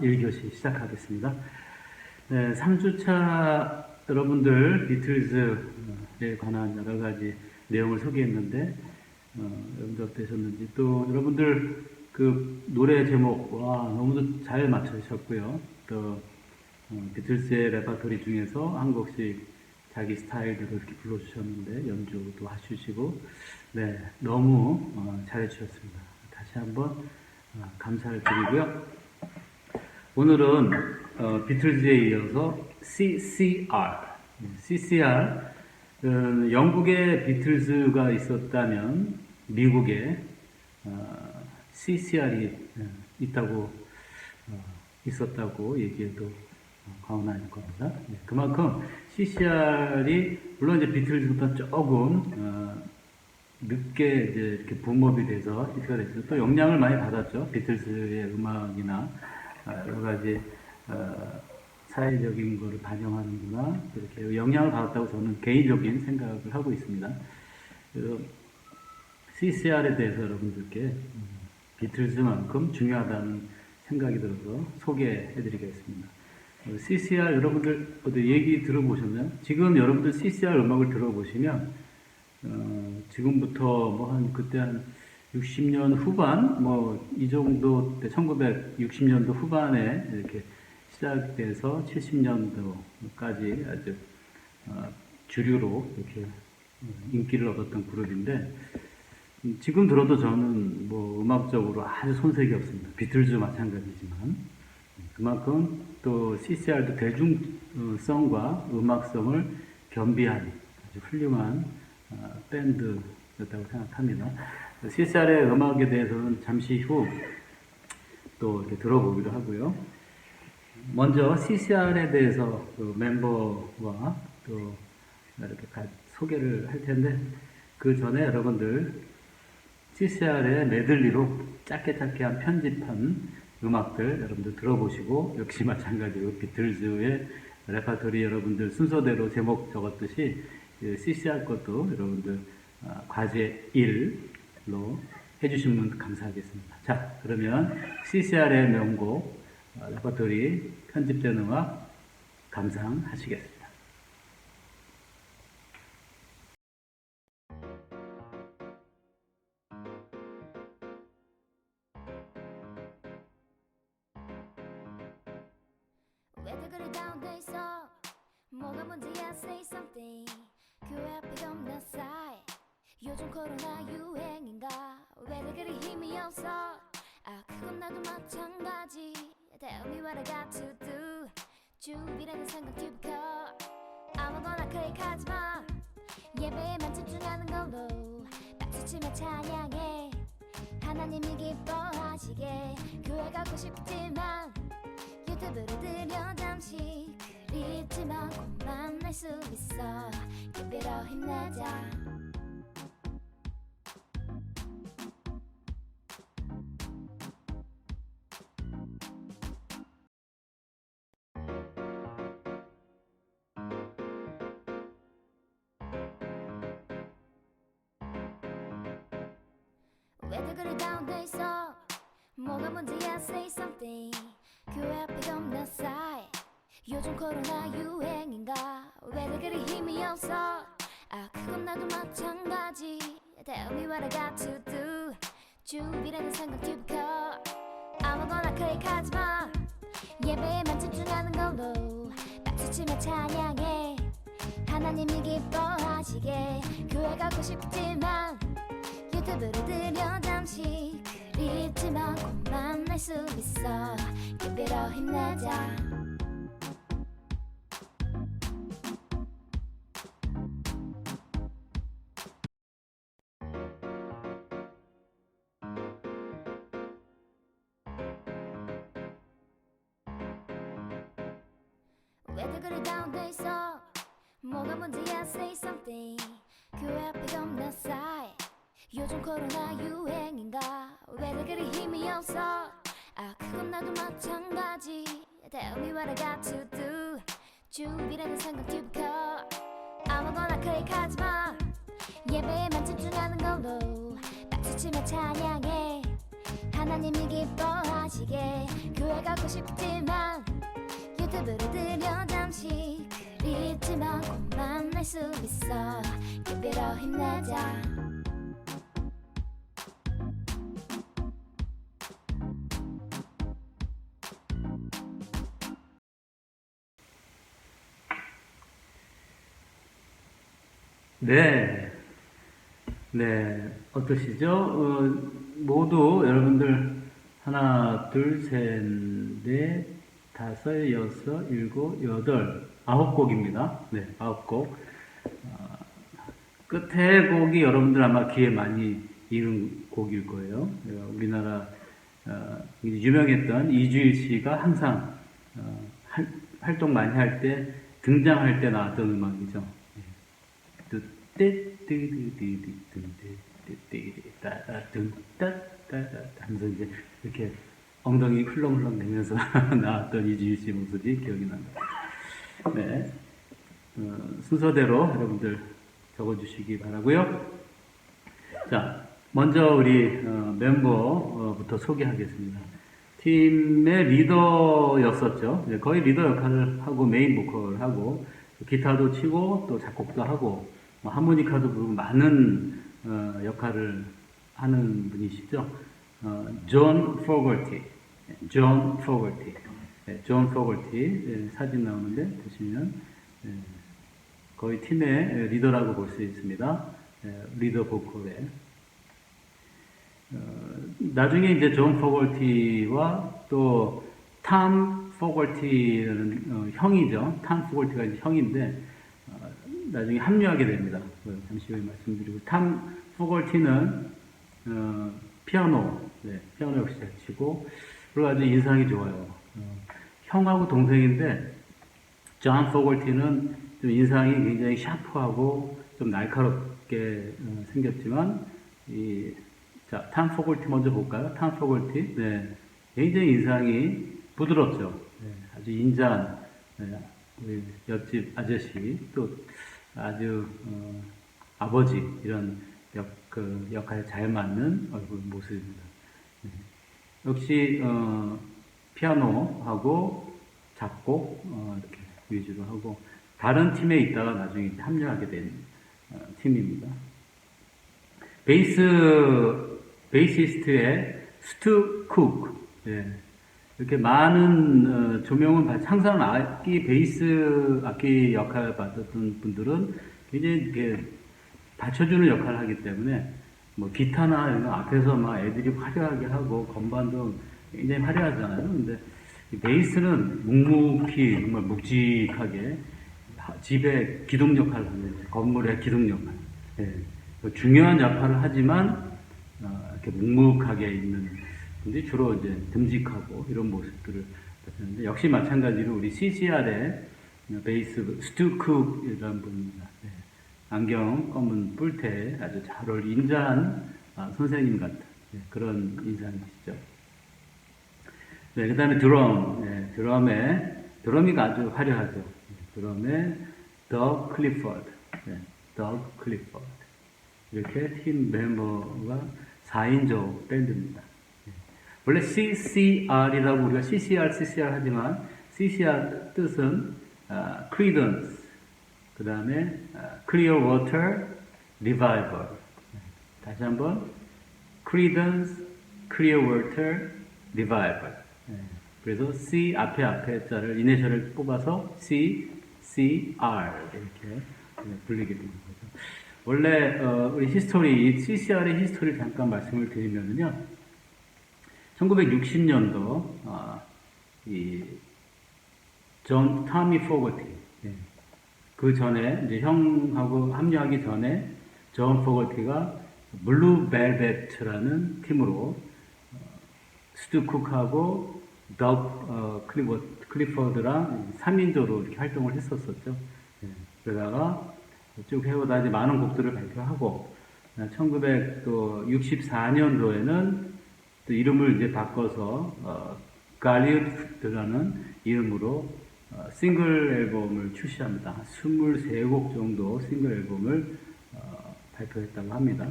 4주차 1교시 시작하겠습니다. 네, 3주차 여러분들 비틀즈에 관한 여러 가지 내용을 소개했는데 어, 여러분들 어떠셨는지 또 여러분들 그 노래 제목 와 너무도 잘 맞추셨고요. 또 어, 비틀즈의 레파토리 중에서 한 곡씩 자기 스타일대로 이렇게 불러주셨는데 연주도 하시고 네 너무 어, 잘해주셨습니다. 다시 한번 어, 감사를 드리고요. 오늘은 어, 비틀즈에 이어서 CCR, CCR 음, 영국에 비틀즈가 있었다면 미국에 어, CCR이 있다고 어, 있었다고 얘기해도 어, 과언 아닐 겁니다. 네, 그만큼 CCR이 물론 이제 비틀즈보다 조금 어, 늦게 이제 이렇게 붐업이 돼서 히트가 됐죠. 또 영향을 많이 받았죠. 비틀즈의 음악이나 아, 여러 가지 어, 사회적인 거를 반영하는구나 이렇게 영향을 받았다고 저는 개인적인 생각을 하고 있습니다. 그 CCR에 대해서 여러분들께 음, 비틀즈만큼 중요하다는 생각이 들어서 소개해드리겠습니다. 어, CCR 여러분들 어디 얘기 들어보셨나요? 지금 여러분들 CCR 음악을 들어보시면 어, 지금부터 뭐 한 그때 한 60년 후반 뭐 이 정도 때 1960년도 후반에 이렇게 시작돼서 70년도까지 아주 어, 주류로 이렇게 어, 인기를 얻었던 그룹인데 음, 지금 들어도 저는 뭐 음악적으로 아주 손색이 없습니다. 비틀즈 마찬가지지만 그만큼 또 CCR도 대중성과 음악성을 겸비한 아주 훌륭한 어, 밴드였다고 생각합니다. CCR의 음악에 대해서는 잠시 후 또 이렇게 들어보기로 하고요. 먼저 CCR에 대해서 그 멤버와 또 이렇게 가- 소개를 할 텐데 그 전에 여러분들 CCR의 메들리로 짧게 짧게 한 편집한 음악들 여러분들 들어보시고 역시 마찬가지로 비틀즈의 레파토리 여러분들 순서대로 제목 적었듯이 그 CCR 것도 여러분들 아, 과제 1 로 해주시면 감사하겠습니다. 자 그러면 CCR의 명곡 어, 레퍼토리 편집된 음악 감상하시겠습니다. 뭐가 문제야? Say something. 교회 앞에 겁나? 싸해 요즘 코로나 유행인가? 왜들 그리 힘이 없어? 아 그건 나도 마찬가지. Tell me what I got to do. 주비라는 생각 켜 아무거나 클릭하지 마. 예배에만 집중하는 걸로. 박수치며 찬양해. 하나님이 기뻐하시게. 교회 가고 싶지만 유튜브를 들여 잠시 그립지만 곧 만날 수 있어. 기비로 힘내자 왜들 그리 다운돼 있어. 뭐가 문제야 say something. 교회 앞에 겁나 싸해 요즘 코로나 유행인가? 왜들 그리 힘이 없어? 아 그건 나도 마찬가지. Tell me what I got to do. 주비라는 생각 켜 아무거나 클릭하지 마. 예배에만 집중하는 걸로. 박수치며 찬양해. 하나님이 기뻐하시게. 교회 가고 싶지만 유튜브를 잠시 그립지만 곧 만날 수 있어. 기비로 힘내자 Tell me what I got to do 주비라는 생각 켜 아무거나 클릭하지 마. 예배에만 집중하는 걸로 박수치며 찬양해. 하나님이 기뻐하시게 교회 가 하고 싶지만 유튜브로 들려 잠시 그립지만 곧 만날 수 있어. 그대로 힘내자 네. 네. 어떠시죠? 어, 모두 여러분들 하나, 둘, 셋, 넷, 다섯, 여섯, 일곱, 여덟, 아홉 곡입니다. 네, 아홉 곡. 어, 끝에 곡이 여러분들 아마 귀에 많이 익은 곡일 거예요. 어, 우리나라 어, 유명했던 이주일 씨가 항상 어, 할- 활동 많이 할 때 등장할 때 나왔던 음악이죠. 하면서 이제 이렇게 엉덩이 흘렁흘렁 대면서 나왔던 이주일 씨 모습이 기억이 납니다. 네. 어, 순서대로 여러분들 적어주시기 바라고요. 자, 먼저 우리 어, 멤버부터 소개하겠습니다. 팀의 리더였었죠. 네, 거의 리더 역할을 하고 메인 보컬을 하고 기타도 치고 또 작곡도 하고 뭐 하모니카도 부르고 많은 어, 역할을 하는 분이시죠. 어, 존 포거티, 존 포거티, 네, 존 포거티 네, 사진 나오는데 보시면 네, 거의 팀의 리더라고 볼 수 있습니다. 네, 리더 보컬에 어, 나중에 이제 존 포걸티와 또탐 포걸티라는 어, 형이죠. 탐 포걸티가 형인데 어, 나중에 합류하게 됩니다. 그 잠시 후에 말씀드리고 탐 포걸티는 어, 피아노, 네, 피아노 역시 잘 치고 그리고 아주 인상이 좋아요. 어, 형하고 동생인데 존 포걸티는 좀 인상이 굉장히 샤프하고 좀 날카롭게 어, 생겼지만 이 자, 탐 포걸티 먼저 볼까요? 탐 포걸티. 네. 굉장히 인상이 부드럽죠. 네, 아주 인자한 네, 우리 옆집 아저씨 또 아주 어, 아버지 이런 역, 그 역할에 잘 맞는 얼굴 모습입니다. 네. 역시 어, 피아노하고 작곡 어, 이렇게 위주로 하고 다른 팀에 있다가 나중에 합류하게 된 어, 팀입니다. 베이스 베이시스트의 스투 쿡 예. 이렇게 많은 어, 조명을 받 항상 악기 베이스 악기 역할을 받았던 분들은 굉장히 받쳐주는 역할을 하기 때문에 뭐 기타나 이런 거 앞에서 막 애들이 화려하게 하고 건반도 굉장히 화려하잖아요. 근데 이 베이스는 묵묵히 정말 묵직하게 집에 기둥 역할을 하는 건물의 기둥 역할. 예. 그 중요한 역할을 하지만 어, 이렇게 묵묵하게 있는 분들이 주로 이제 듬직하고 이런 모습들을 나타내는데 역시 마찬가지로 우리 CCR의 베이스 스투쿡이라는 분입니다. 네. 안경 검은 뿔테 아주 잘 어울리 인자한 아, 선생님 같은 네, 그런 인상이시죠. 네, 그 다음에 드럼, 네, 드럼에, 드럼이 아주 화려하죠. 네, 드럼에 더 클리퍼드, 네, 더 클리퍼드. 이렇게 팀 멤버가 4인조 밴드입니다. 네. 원래 CCR이라고 우리가 CCR, CCR 하지만 CCR 뜻은 아, Credence, 그 다음에 아, Clear Water Revival. 네, 다시 한번 Credence, Clear Water Revival. 네, 그래서 C 앞에 앞에 자를 이니셜을 뽑아서 C, C, R 이렇게 네, 불리게 되는 거죠. 원래 어, 우리 히스토리, CCR의 히스토리를 잠깐 말씀을 드리면요. 1960년도 아, 이존 타미 포거티 예. 그 전에 이제 형하고 합류하기 전에 존 포거티가 블루 벨벳이라는 팀으로 어, 스튜 쿡하고 덕 어, 클리버, 클리퍼드랑 3인조로 이렇게 활동을 했었었죠. 예. 그러다가 쭉 해오다 이제 많은 곡들을 발표하고 1964년도에는 또 이름을 이제 바꿔서 어, 갈리우드라는 이름으로 어, 싱글 앨범을 출시합니다. 23곡 정도 싱글 앨범을 어, 발표했다고 합니다.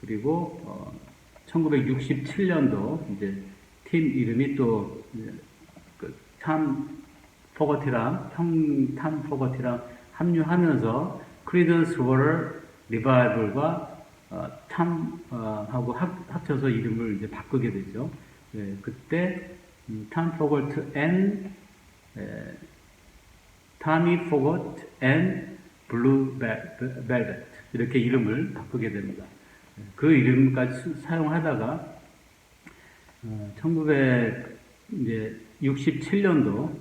그리고 어, 1967년도 이제 팀 이름이 또 그탐 포거티랑 형탐 포거티랑 합류하면서 크리던스 워터 리바이벌과 어, 탐하고 합 쳐서 이름을 이제 바꾸게 되죠. 예, 그때 음, 탐 포거트 앤 타미 포거트 앤 블루 벨벳 이렇게 이름을 바꾸게 됩니다. 그 이름까지 수- 사용하다가 어, 1967년도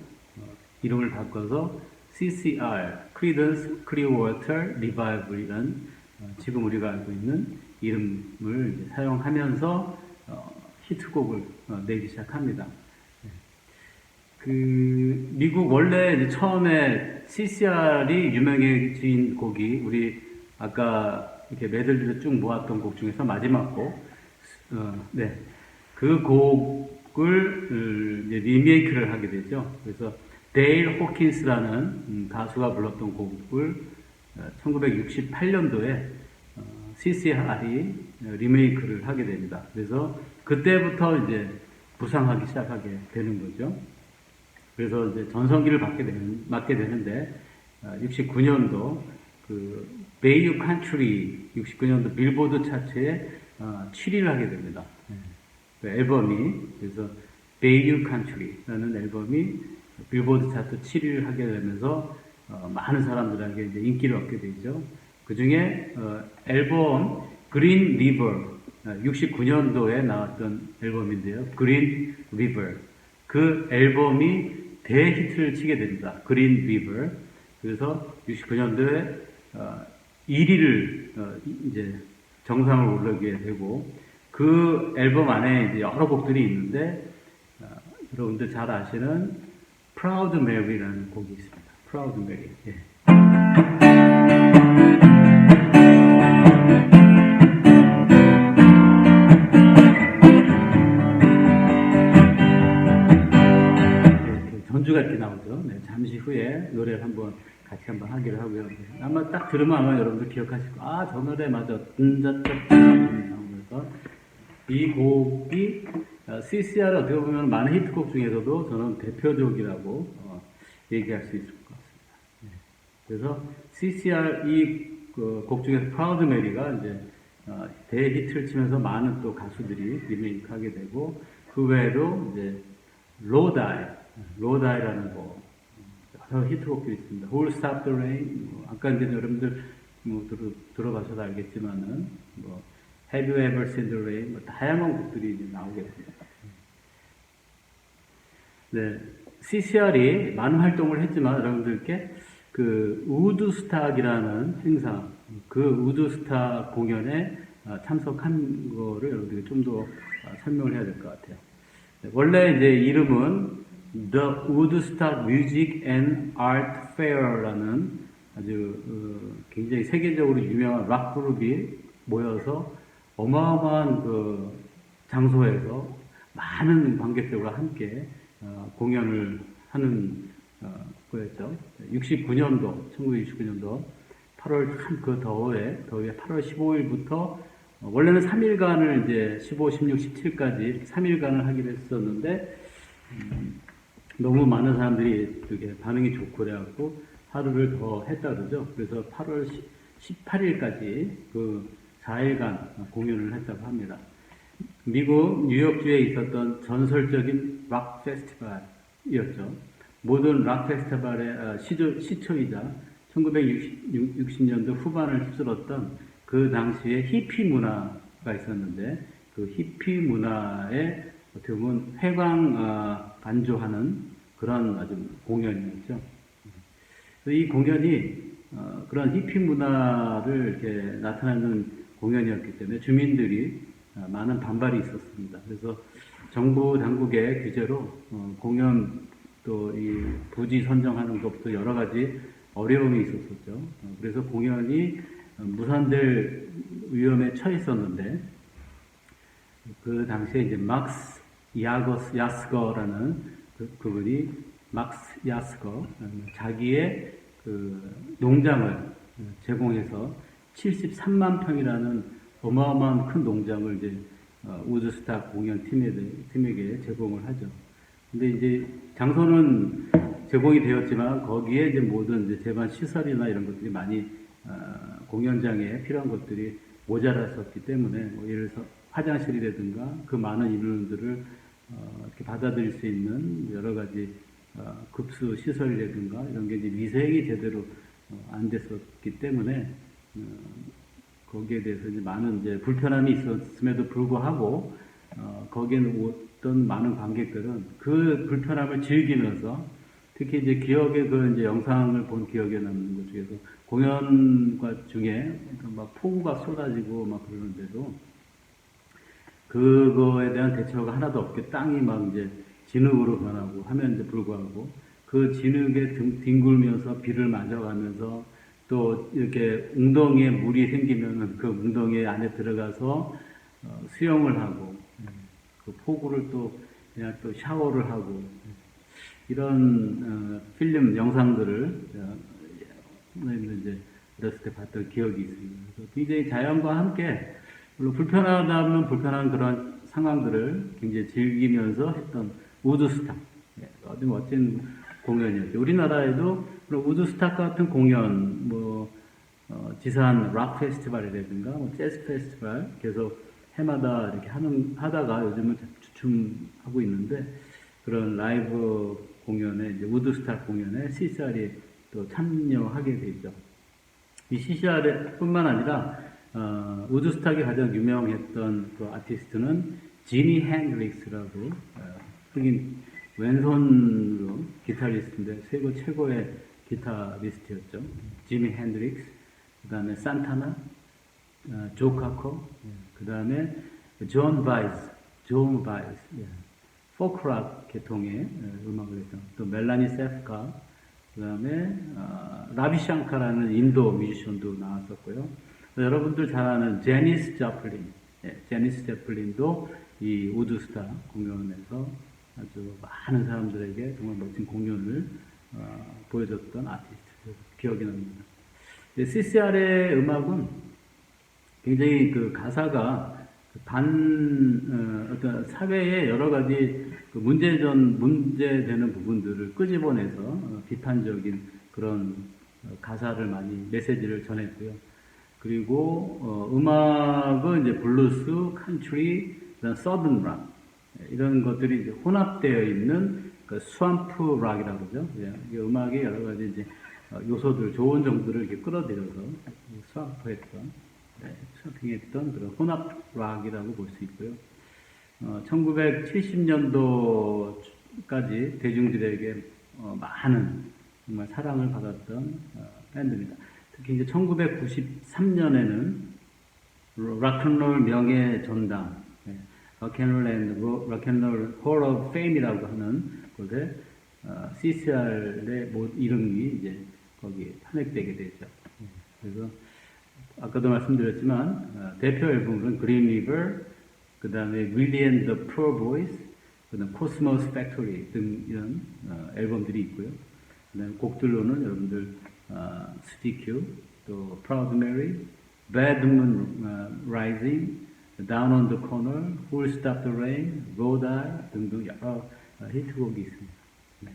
이름을 바꿔서 CCR Creedence Clearwater Revival이라는 어, 지금 우리가 알고 있는 이름을 사용하면서 어, 히트곡을 어, 내기 시작합니다. 그 미국 원래 처음에 CCR이 유명해진 곡이 우리 아까 이렇게 메들리로 쭉 모았던 곡 중에서 마지막 곡, 어, 네, 그 곡을 리메이크를 하게 되죠. 그래서 데일 호킨스라는 음, 가수가 불렀던 곡을 1968년도에 CCR이 리메이크를 하게 됩니다. 그래서 그때부터 이제 부상하기 시작하게 되는 거죠. 그래서 이제 전성기를 받게 되는, 맞게 되는데, 69년도 그 베이유 칸츄리 69년도 빌보드 차트에 7위를 하게 됩니다. 그 앨범이 그래서 베이유 칸츄리라는 앨범이 빌보드 차트 7위를 하게 되면서 어, 많은 사람들에게 이제 인기를 얻게 되죠. 그 중에 어, 앨범 그린 리버 69년도에 나왔던 앨범인데요. 그린 리버 그 앨범이 대히트를 치게 됩니다. 그린 리버 그래서 69년도에 1위를 어, 이제 정상을 오르게 되고 그 앨범 안에 이제 여러 곡들이 있는데 어, 여러분들 잘 아시는 Proud Mary라는 곡이 있습니다. Proud Mary. 예. 전주가 이렇게 나오죠. 네, 잠시 후에 노래를 한번 같이 한번 하기로 하고요. 네, 아마 딱 들으면 아마 여러분들 기억하실 거. 아, 저 노래 맞아. 든자짜 나오면서 이 곡이 어, CCR 어떻게 보면 많은 히트곡 중에서도 저는 대표적이라고 어, 얘기할 수 있을 것. 네. 그래서 CCR 이 곡 중에서 프라우드 메리가 이제 어, 대히트를 치면서 많은 또 가수들이 리메이크하게 되고 그 외에도 이제 로다이, 로다이라는 곡 여러 히트곡들이 있습니다. Who'll Stop the Rain, 뭐 아까 이제 여러분들 뭐 들어, 들어가셔서 알겠지만은 뭐 Have You Ever Seen the Rain, 뭐 다양한 곡들이 이제 나오게 됩니다. 네, CCR이 많은 활동을 했지만 여러분들께 그 우드스탁이라는 행사, 그 우드스탁 공연에 아, 참석한 거를 여러분들이 좀 더 설명을 해야 될 것 같아요. 네, 원래 이제 이름은 The Woodstock Music and Art Fair라는 아주 어, 굉장히 세계적으로 유명한 락 그룹이 모여서 어마어마한 그 장소에서 많은 관객들과 함께 어, 공연을 하는 어, 거였죠. 69년도, 1969년도 8월 참 그 더워에, 더위에 8월 15일부터 어, 원래는 3일간을 이제 15, 16, 17까지 3일간을 하기로 했었는데 음, 너무 많은 사람들이 되게 반응이 좋고 그래갖고 하루를 더 했다 그러죠. 그래서 8월 18일까지 그 4일간 공연을 했다고 합니다. 미국 뉴욕주에 있었던 전설적인 락 페스티벌이었죠. 모든 락 페스티벌의 어, 시조, 시초 이자 1960년도 후반을 휩쓸었던 그 당시에 히피 문화가 있었는데 그 히피 문화에 어떻게 보면 회광 어, 반조하는 그런 아주 공연이었죠. 이 공연이 어, 그런 히피 문화를 이렇게 나타내는 공연이었기 때문에 주민들이 어, 많은 반발이 있었습니다. 그래서 정부 당국의 규제로 어, 공연 또 이 부지 선정하는 것부터 여러 가지 어려움이 있었었죠. 어, 그래서 공연이 어, 무산될 위험에 처했었는데 그 당시에 이제 막스 야거스 야스거라는 그, 그분이 막스 야스거 자기의 그 농장을 제공해서 73만 평이라는 어마어마한 큰 농장을 이제 어, 우드스탁 공연 팀에, 팀에게 제공을 하죠. 근데 이제 장소는 제공이 되었지만 거기에 이제 모든 이제 재반 시설이나 이런 것들이 많이 어, 공연장에 필요한 것들이 모자랐었기 때문에 뭐 예를 들어서 화장실이라든가 그 많은 인원들을 어, 이렇게 받아들일 수 있는 여러 가지 어, 급수 시설이라든가 이런 게 이제 위생이 제대로 어, 안 됐었기 때문에 어, 거기에 대해서 이제 많은 이제 불편함이 있었음에도 불구하고 어, 거기에는 어떤 많은 관객들은 그 불편함을 즐기면서 특히 이제 기억에 그 이제 영상을 본 기억에 남는 것 중에서 공연과 중에 막 폭우가 쏟아지고 막 그러는데도 그거에 대한 대처가 하나도 없게 땅이 막 이제 진흙으로 변하고 하면에도 불구하고 그 진흙에 등, 뒹굴면서 비를 맞아가면서 또 이렇게 웅덩이에 물이 생기면은 그 웅덩이 안에 들어가서 어, 수영을 하고 그 폭우를 또 그냥 또 샤워를 하고 이런 어, 필름 영상들을 어, 저희는 이제 어렸을 때 봤던 기억이 있습니다. 그래서 굉장히 자연과 함께 물론 불편하다면 불편한 그런 상황들을 굉장히 즐기면서 했던 우드스탁 예, 아주 멋진 공연이었죠. 우리나라에도 그런 우드스탁 같은 공연, 뭐 어, 지산 락 페스티벌이라든가 뭐 재즈 페스티벌 계속 해마다 이렇게 하는 하다가 요즘은 주춤하고 있는데 그런 라이브 공연에 이제 우드스탁 공연에 CCR이 또 참여하게 되죠. 이 CCR뿐만 아니라 어, 우드스탁이 가장 유명했던 그 아티스트는 지니 핸드릭스라고 어, 흑인 왼손으로 기타리스트인데 세계 최고의 기타리스트였죠. 지미 핸드릭스, 그 다음에 산타나, 어, 조 카커, 그 다음에 존 바이스, 존 바이스, 예. 포크락 계통의 어, 음악을 했던 또 멜라니 세프카, 그 다음에 어, 라비샹카라는 인도 뮤지션도 나왔었고요. 여러분들 잘 아는 제니스 저플린, 예, 제니스 저플린도 이 우드스타 공연에서 아주 많은 사람들에게 정말 멋진 공연을 어, 보여줬던 아티스트 기억이 납니다. CCR의 음악은 굉장히 그 가사가 반 어, 어떤 사회의 여러 가지 그 문제전 문제되는 부분들을 끄집어내서 어, 비판적인 그런 어, 가사를 많이 메시지를 전했고요. 그리고 어, 음악은 이제 블루스, 칸트리, 서든 락 이런 것들이 이제 혼합되어 있는 그 스왑프 락이라고 그러죠. 예, 이 음악의 여러 가지 이제 어, 요소들, 좋은 정도를 이렇게 끌어들여서 스왑프했던, 네, 스왑핑했던 그런 혼합 락이라고 볼 수 있고요. 어, 1970년도까지 대중들에게 어, 많은 정말 사랑을 받았던 어, 밴드입니다. 특히 이제 1993년에는 락앤롤 명예 전당, 네, 락앤롤 앤 락앤롤 홀 오브 페임이라고 하는 곳에 어, CCR의 모 이름이 이제 거기에 탄핵되게 되죠. 네, 그래서 아까도 말씀드렸지만 어, 대표 앨범은 그린 리버, 그 다음에 윌리 앤더 프로 보이스, 그 다음 코스모스 팩토리 등 이런 어, 앨범들이 있고요. 그다음 곡들로는 여러분들 어, 스티큐, 또 프라우드 메리, Bad Moon 어, Rising, Down on the Corner, Who'll Stop the Rain, Road Eye 등등 여러 어, 히트곡이 있습니다. 네.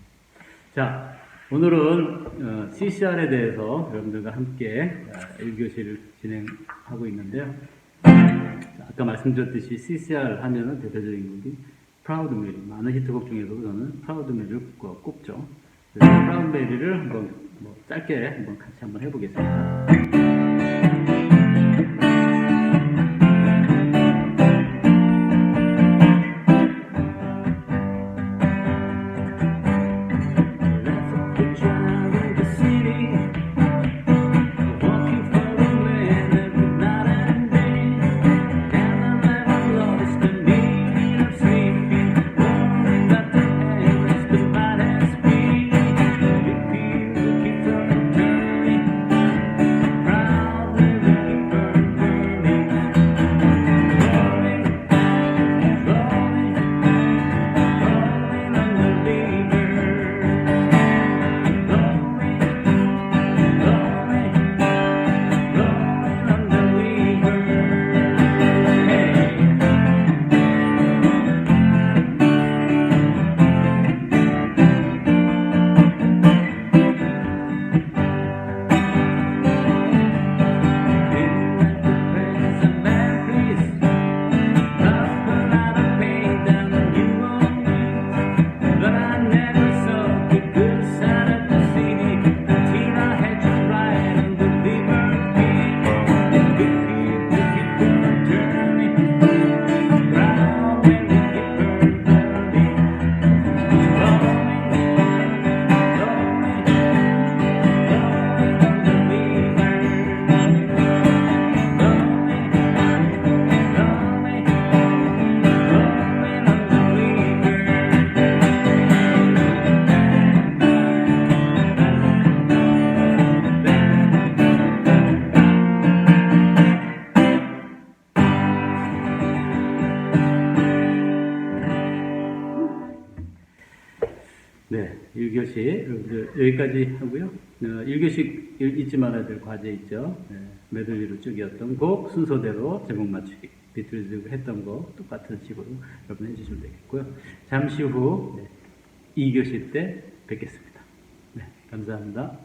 자, 오늘은 CCR에 대해서 여러분들과 함께 어, 1교시를 진행하고 있는데요. 자, 아까 말씀드렸듯이 CCR 하면은 대표적인 곡이 프라우드 메리. 많은 히트곡 중에서도 저는 프라우드 메리를 꼽- 꼽죠. 그래서 프라우드 메리를 한번 뭐 짧게 한번 같이 한번 해보겠습니다. 잊지 말아야 될 과제 있죠. 네, 메들리로 쭉이었던 곡 순서대로 제목 맞추기. 비틀즈 했던 거 똑같은 식으로 여러분 해주시면 되겠고요. 잠시 후 네, 2교시 때 뵙겠습니다. 네, 감사합니다.